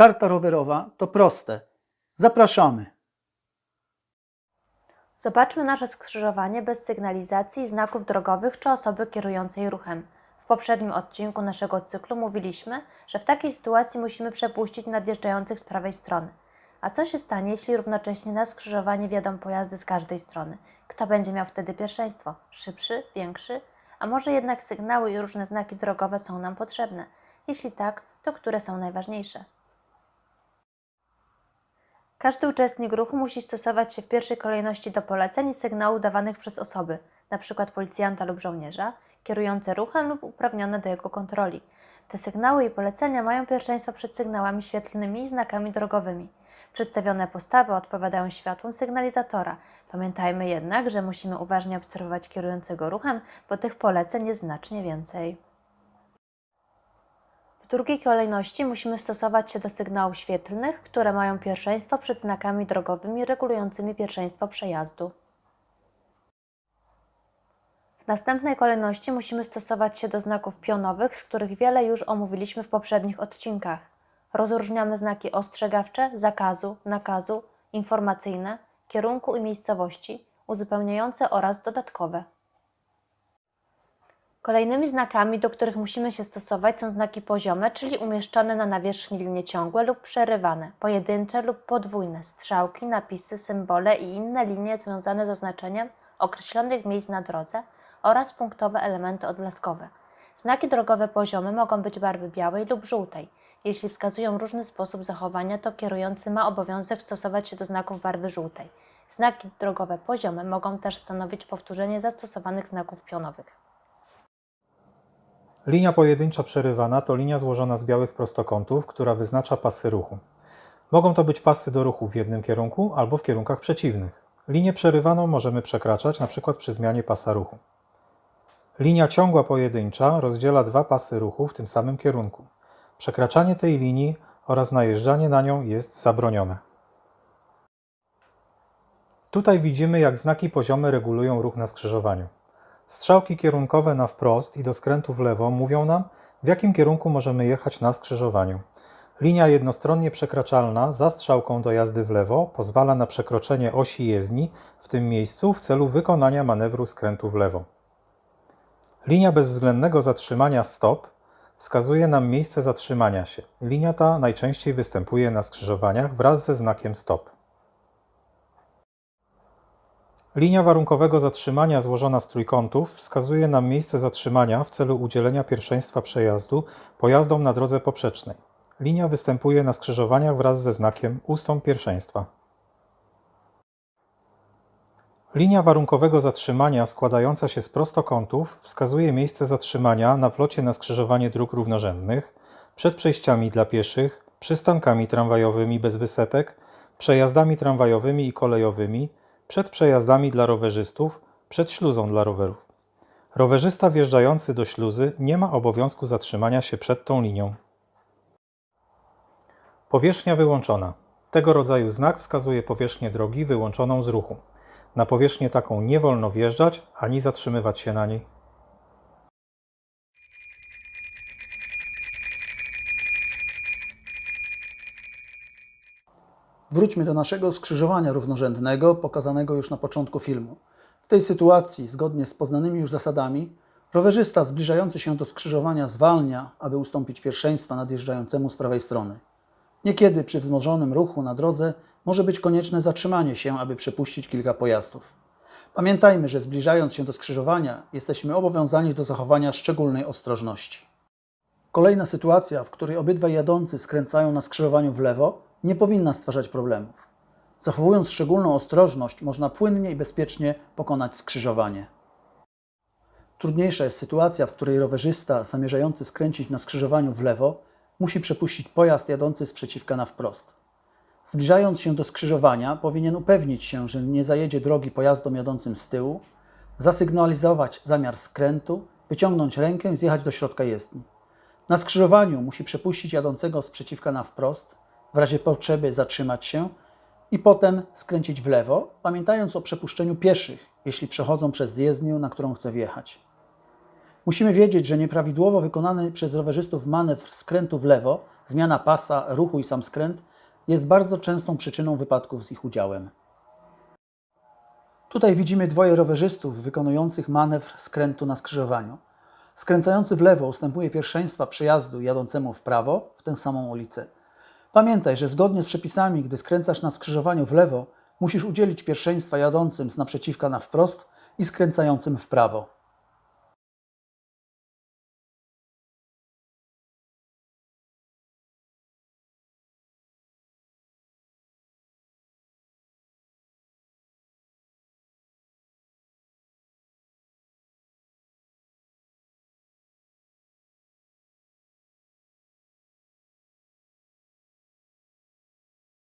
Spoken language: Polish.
Karta rowerowa to proste. Zapraszamy. Zobaczmy nasze skrzyżowanie bez sygnalizacji, znaków drogowych czy osoby kierującej ruchem. W poprzednim odcinku naszego cyklu mówiliśmy, że w takiej sytuacji musimy przepuścić nadjeżdżających z prawej strony. A co się stanie, jeśli równocześnie na skrzyżowanie wjadą pojazdy z każdej strony? Kto będzie miał wtedy pierwszeństwo? Szybszy, większy? A może jednak sygnały i różne znaki drogowe są nam potrzebne? Jeśli tak, to które są najważniejsze? Każdy uczestnik ruchu musi stosować się w pierwszej kolejności do poleceń i sygnałów dawanych przez osoby, np. policjanta lub żołnierza, kierujące ruchem lub uprawnione do jego kontroli. Te sygnały i polecenia mają pierwszeństwo przed sygnałami świetlnymi i znakami drogowymi. Przedstawione postawy odpowiadają światłom sygnalizatora. Pamiętajmy jednak, że musimy uważnie obserwować kierującego ruchem, bo tych poleceń jest znacznie więcej. Drugiej kolejności musimy stosować się do sygnałów świetlnych, które mają pierwszeństwo przed znakami drogowymi regulującymi pierwszeństwo przejazdu. W następnej kolejności musimy stosować się do znaków pionowych, z których wiele już omówiliśmy w poprzednich odcinkach. Rozróżniamy znaki ostrzegawcze, zakazu, nakazu, informacyjne, kierunku i miejscowości, uzupełniające oraz dodatkowe. Kolejnymi znakami, do których musimy się stosować, są znaki poziome, czyli umieszczone na nawierzchni linie ciągłe lub przerywane, pojedyncze lub podwójne, strzałki, napisy, symbole i inne linie związane z oznaczeniem określonych miejsc na drodze oraz punktowe elementy odblaskowe. Znaki drogowe poziome mogą być barwy białej lub żółtej. Jeśli wskazują różny sposób zachowania, to kierujący ma obowiązek stosować się do znaków barwy żółtej. Znaki drogowe poziome mogą też stanowić powtórzenie zastosowanych znaków pionowych. Linia pojedyncza przerywana to linia złożona z białych prostokątów, która wyznacza pasy ruchu. Mogą to być pasy do ruchu w jednym kierunku albo w kierunkach przeciwnych. Linię przerywaną możemy przekraczać np. przy zmianie pasa ruchu. Linia ciągła pojedyncza rozdziela dwa pasy ruchu w tym samym kierunku. Przekraczanie tej linii oraz najeżdżanie na nią jest zabronione. Tutaj widzimy, jak znaki poziome regulują ruch na skrzyżowaniu. Strzałki kierunkowe na wprost i do skrętu w lewo mówią nam, w jakim kierunku możemy jechać na skrzyżowaniu. Linia jednostronnie przekraczalna za strzałką do jazdy w lewo pozwala na przekroczenie osi jezdni w tym miejscu w celu wykonania manewru skrętu w lewo. Linia bezwzględnego zatrzymania stop wskazuje nam miejsce zatrzymania się. Linia ta najczęściej występuje na skrzyżowaniach wraz ze znakiem stop. Linia warunkowego zatrzymania złożona z trójkątów wskazuje nam miejsce zatrzymania w celu udzielenia pierwszeństwa przejazdu pojazdom na drodze poprzecznej. Linia występuje na skrzyżowaniach wraz ze znakiem ustąp pierwszeństwa. Linia warunkowego zatrzymania składająca się z prostokątów wskazuje miejsce zatrzymania na wlocie na skrzyżowanie dróg równorzędnych, przed przejściami dla pieszych, przystankami tramwajowymi bez wysepek, przejazdami tramwajowymi i kolejowymi, przed przejazdami dla rowerzystów, przed śluzą dla rowerów. Rowerzysta wjeżdżający do śluzy nie ma obowiązku zatrzymania się przed tą linią. Powierzchnia wyłączona. Tego rodzaju znak wskazuje powierzchnię drogi wyłączoną z ruchu. Na powierzchnię taką nie wolno wjeżdżać ani zatrzymywać się na niej. Wróćmy do naszego skrzyżowania równorzędnego, pokazanego już na początku filmu. W tej sytuacji, zgodnie z poznanymi już zasadami, rowerzysta zbliżający się do skrzyżowania zwalnia, aby ustąpić pierwszeństwa nadjeżdżającemu z prawej strony. Niekiedy przy wzmożonym ruchu na drodze może być konieczne zatrzymanie się, aby przepuścić kilka pojazdów. Pamiętajmy, że zbliżając się do skrzyżowania, jesteśmy obowiązani do zachowania szczególnej ostrożności. Kolejna sytuacja, w której obydwaj jadący skręcają na skrzyżowaniu w lewo, nie powinna stwarzać problemów. Zachowując szczególną ostrożność, można płynnie i bezpiecznie pokonać skrzyżowanie. Trudniejsza jest sytuacja, w której rowerzysta zamierzający skręcić na skrzyżowaniu w lewo musi przepuścić pojazd jadący z przeciwka na wprost. Zbliżając się do skrzyżowania, powinien upewnić się, że nie zajedzie drogi pojazdom jadącym z tyłu, zasygnalizować zamiar skrętu, wyciągnąć rękę i zjechać do środka jezdni. Na skrzyżowaniu musi przepuścić jadącego z przeciwka na wprost, w razie potrzeby zatrzymać się i potem skręcić w lewo, pamiętając o przepuszczeniu pieszych, jeśli przechodzą przez jezdnię, na którą chce wjechać. Musimy wiedzieć, że nieprawidłowo wykonany przez rowerzystów manewr skrętu w lewo, zmiana pasa, ruchu i sam skręt jest bardzo częstą przyczyną wypadków z ich udziałem. Tutaj widzimy dwoje rowerzystów wykonujących manewr skrętu na skrzyżowaniu. Skręcający w lewo ustępuje pierwszeństwa przejazdu jadącemu w prawo w tę samą ulicę. Pamiętaj, że zgodnie z przepisami, gdy skręcasz na skrzyżowaniu w lewo, musisz udzielić pierwszeństwa jadącym z naprzeciwka na wprost i skręcającym w prawo.